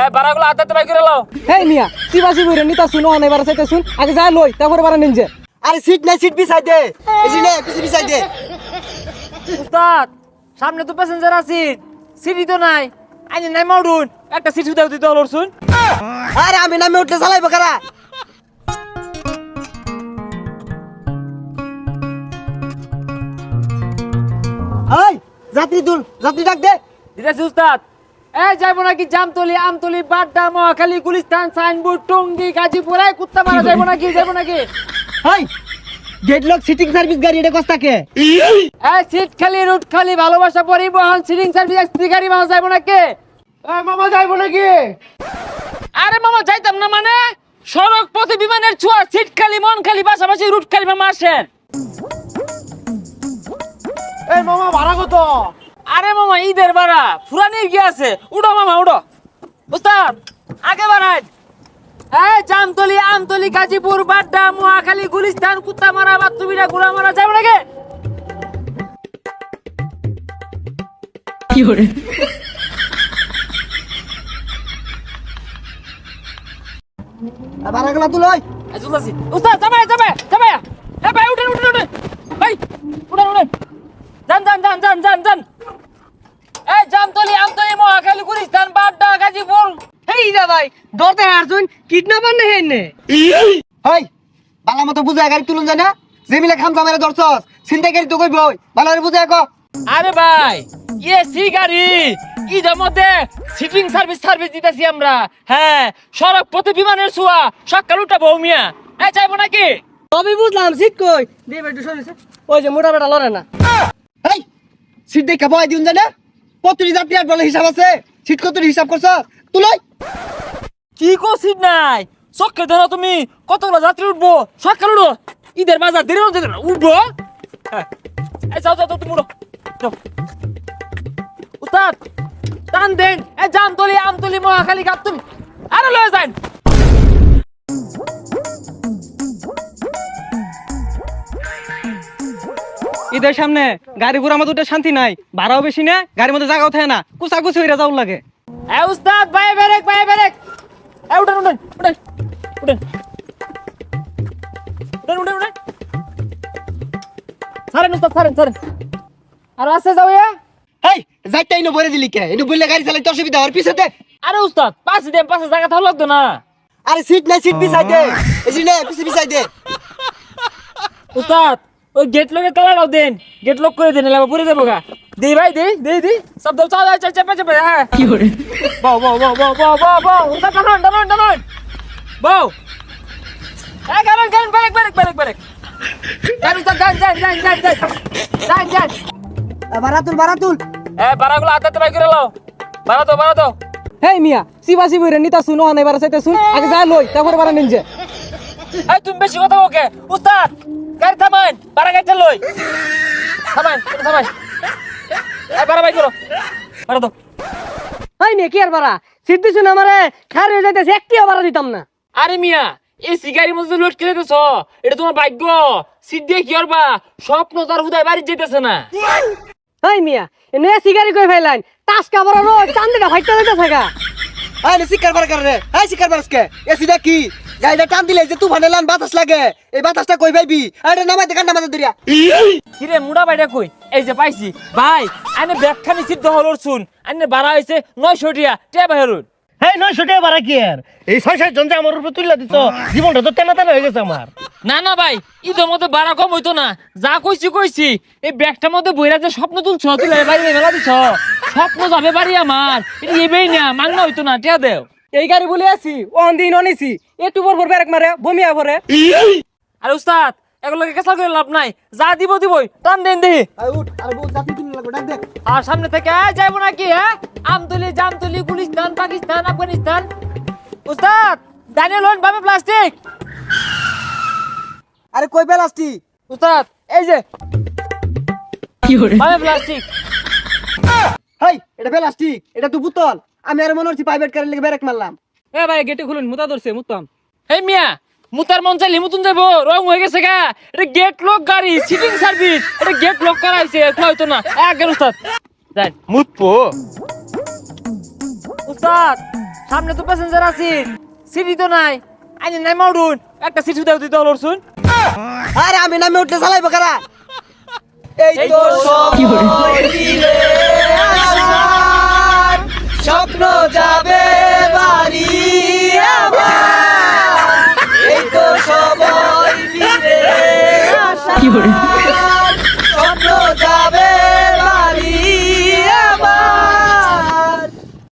এ বারাগুলো হাতে বাই করে লাও হেই মিয়া চিবাসি বইরে নিতা শুনো অনেক বার চাইতে শুন। আগে যা লই তারপরে বারা নিনজে আরে সিট নাই সিট বিছাই দে। এই যে নে পিছে বিছাই দে। উস্তাদ সামনে তো প্যাসেঞ্জার আছে। সিটি তো নাই। আইনি নাই মাউডুন একটা সিট উদাও দিতে হলো শুন। আরে আমি নামে উঠলে চালাইবো কারা? এই যাত্রী তুল যাত্রী ডাক দে। দিতেছি উস্তাদ। এ যাইবো নাকি জামতলি আমতলি বাড্ডা মহাখালী গুলিস্তান সাইনবোর্ড টঙ্গি গাজীপুর এই কুত্তা মারা যাইবো নাকি যাইবো নাকি? সিটিং সার্ভিস গাড়ি এটা কস্তাকে এই সিট খালি রুট খালি ভালোবাসা পরিবহন সিটিং সার্ভিস এক্সপ্রি গাড়ি পাওয়া যাইবো নাকি? এই মামা যাইবো নাকি? আরে মামা যাইতাম না মানে? সড়ক পথে বিমানের ছোঁয়া সিট খালি মন খালি পাশাপাশি রুট খালি মামা আসেন। এই মামা ভাড়া কত? আরে মামা ঈদের বাড়া ফুরানি কি আছে? উড়ো মামা উড়ো উস্তাদ আগে বাড়াই এই জামতলি আমতলি গাজীপুর বাড্ডা মহাখালী গুলিস্তান কুত্তামারা বাতুবিরা গুড়ামারা যাবে নাকি? ভাড়া গেলা তুল ওই এই চলতেছি উস্তাদ যাবে যাবে যাবে এ ভাই উঠেন উঠেন উঠেন। ভাই উঠেন উঠেন। যান যান যান যান যান যান এই জামতলি আমতলি মহাখালী গুলিস্তান বাড্ডা গাজীপুর হেই যা ভাই দরতে হারছুন কিডন্যাপার নে হেনে এই বালা মতো বুঝায় গাড়ি তুলুন যায় না? জেমিলে খাম জামারে ধরছস চিন্তা গাড়ি তো কইব ভালো করে বুঝায় কো। আরে ভাই এসি গাড়ি ঈদের মধ্যে সিটিং সার্ভিস সার্ভিস দিতেছি আমরা। হ্যাঁ সড়ক পথে বিমানের ছোঁয়া সকাল উঠা বৌমিয়া হ্যাঁ চাইব নাকি? তবে বুঝলাম সিট কই। দিয়ে বেটু শুনেছে ওই যে মোটা বেটা লড়ে না। এই সিট দেখা বয় দিউন যায় না? যাত্রী আর বলে হিসাব আছে। সিট কতটি হিসাব করছ তুলই কি কো নাই? চক্কে ধরো তুমি কতগুলো যাত্রী উঠবো? সকাল উঠো। ঈদের বাজার দেরি উঠবো। হ্যাঁ। এই যাও যাও তুমি উঠো। উস্তাদ টান দেন। এ জামতলি আমতলি মহাখালী গাপ তুমি। আরে লয়ে যান। ঈদের সামনে গাড়ি ঘোড়া মধ্যে উঠে শান্তি নাই ভাড়াও বেশি না গাড়ির মধ্যে জায়গাও থাকে না কুচা কুচি হইরা যাও লাগে। এ উস্তাদ বাই বেরেক বাই বেরেক উঠেন উঠেন উঠেন। উঠেন। উঠেন উঠেন উঠেন। সারেন উস্তাদ সারেন সারেন আর আসতে যাও ইয়া এই যাইতাই না বলে দিলি কে? এনু বললে গাড়ি চালাইতে অসুবিধা হওয়ার পিছতে। আরে উস্তাদ পাঁচ দেন পাঁচে জায়গা থাকা লাগতো না। আরে সিট নাই সিট বিছাই দে। এই যে নে পিছে বিছাই দে। উস্তাদ ওই গেট লকে তালা দাও দেন। গেট লক করে দেন এলাকা পুরে দেবো গা। দেই ভাই দেই দেই দেই সব দাও চাল চাল চেপে চেপে হ্যাঁ। কি করে? বাও বাও বাও বাও বাও বাও বাও উস্তাদ টানুন টানুন টানুন বাও এ গান গান ব্রেক ব্রেক ব্রেক ব্রেক। গান উস্তাদ গান গান গান গান গান গান গান ভাড়া তুল ভাড়া তুল এ বারাগুলো হাতে বাই করে লাও বারা দাও বারা দাও হেই মিয়া চিবাসি বইরে নিতা শুনো অনেক বার চাইতে শুন আগে যা লই তারপরে বারা নিনজে এই তুমি বেশি কথা ওকে উস্তাদ গাড়ি থামান বারা গাড়িটা লই থামান থামান বারা করো দাও। মিয়া কি আর বারা সিট দিছুন আমারে খার হয়ে যাইতেছে একটিও বারা দিতাম না। আরে মিয়া এই সিগারির মধ্যে লোড করে দিছ এটা তোমার ভাগ্য। সিট দিয়ে কি করবা? স্বপ্ন তার হুদায় বাড়ি যেতেছে না। হাই মিয়া এনে সিগারি কই ফাইলাইন টাসকা বড় রো চান্দিটা ফাইটা যাইতে থাকা এই নে শিকার বার করে এই শিকার বারসকে এসিটা কি? গাড়িটা টান দিলে যে তুফানে লান বাতাস লাগে। এই বাতাসটা কই পাইবি আরে নামাইতে কান্না মাথা দরিয়া। কিরে মুড়া বাইটা কই? এই যে পাইছি। ভাই আইনে ব্যাগখানি সিদ্ধ হল শুন। আইনে বাড়া হয়েছে নয়শো টিয়া। টিয়া বাহিরুন টাকা ভাড়া কি আর? এই ছয় সাত জন যে আমার উপরে তুলে দিছ জীবনটা তো তেনা তেনা হয়ে গেছে আমার। না না ভাই ঈদের মধ্যে বাড়া কম হইতো না। যা কইছি কইছি। এই ব্যাগটার মধ্যে বইরা যে স্বপ্ন তুলছ তুলে বাড়ি মেলা দিছ। স্বপ্ন যাবে বাড়ি আমার। এটা এবেই না মাংনা হইতো না টিয়া দেও। এই গাড়ি বলে আছি অন দিন অনিছি একটু পর পর ব্রেক মারে বমিয়া পরে আরে উস্তাদ এগুলোকে কেসা করে লাভ নাই। যা দিব দিবই টান দেন দেহি আই উঠ আরে বউ যাত্রী তুলে লাগবে ডাক দে। আর সামনে থেকে "এই, যাইবো নাকি হ্যাঁ? আমতলি জামতলি গুলিস্তান পাকিস্তান আফগানিস্তান। উস্তাদ দাঁড়িয়ে লোন ভাবে প্লাস্টিক। আরে কই বেলাস্টি উস্তাদ এই যে। ভাবে প্লাস্টিক। হেই এটা বেলাস্টিক এটা তো বুতল। আমি আর মনে হচ্ছে প্রাইভেট কারের লেগে ব্রেক মারলাম। এ ভাই গেটে খুলুন মুতা ধরছে মুতাম এই মিয়া মুতার মন চাইলে মুতুন যাব রং হয়ে গেছে গা। এটা গেট লক গাড়ি সিটিং সার্ভিস এটা গেট লক করা হয়েছে খোলা হইতো না। এক গেল উস্তাদ দেন মুতপো উস্তাদ সামনে তো প্যাসেঞ্জার আছে সিটি তো নাই। আইনি নাই মাউডুন একটা সিটি দাও দিতে হলো শুন আরে আমি নামে উঠলে চালাইবো কারা? এই তো তো আসার, স্বপ্ন যাবে বাড়ি আমার এই তো সময় ফিরে আসার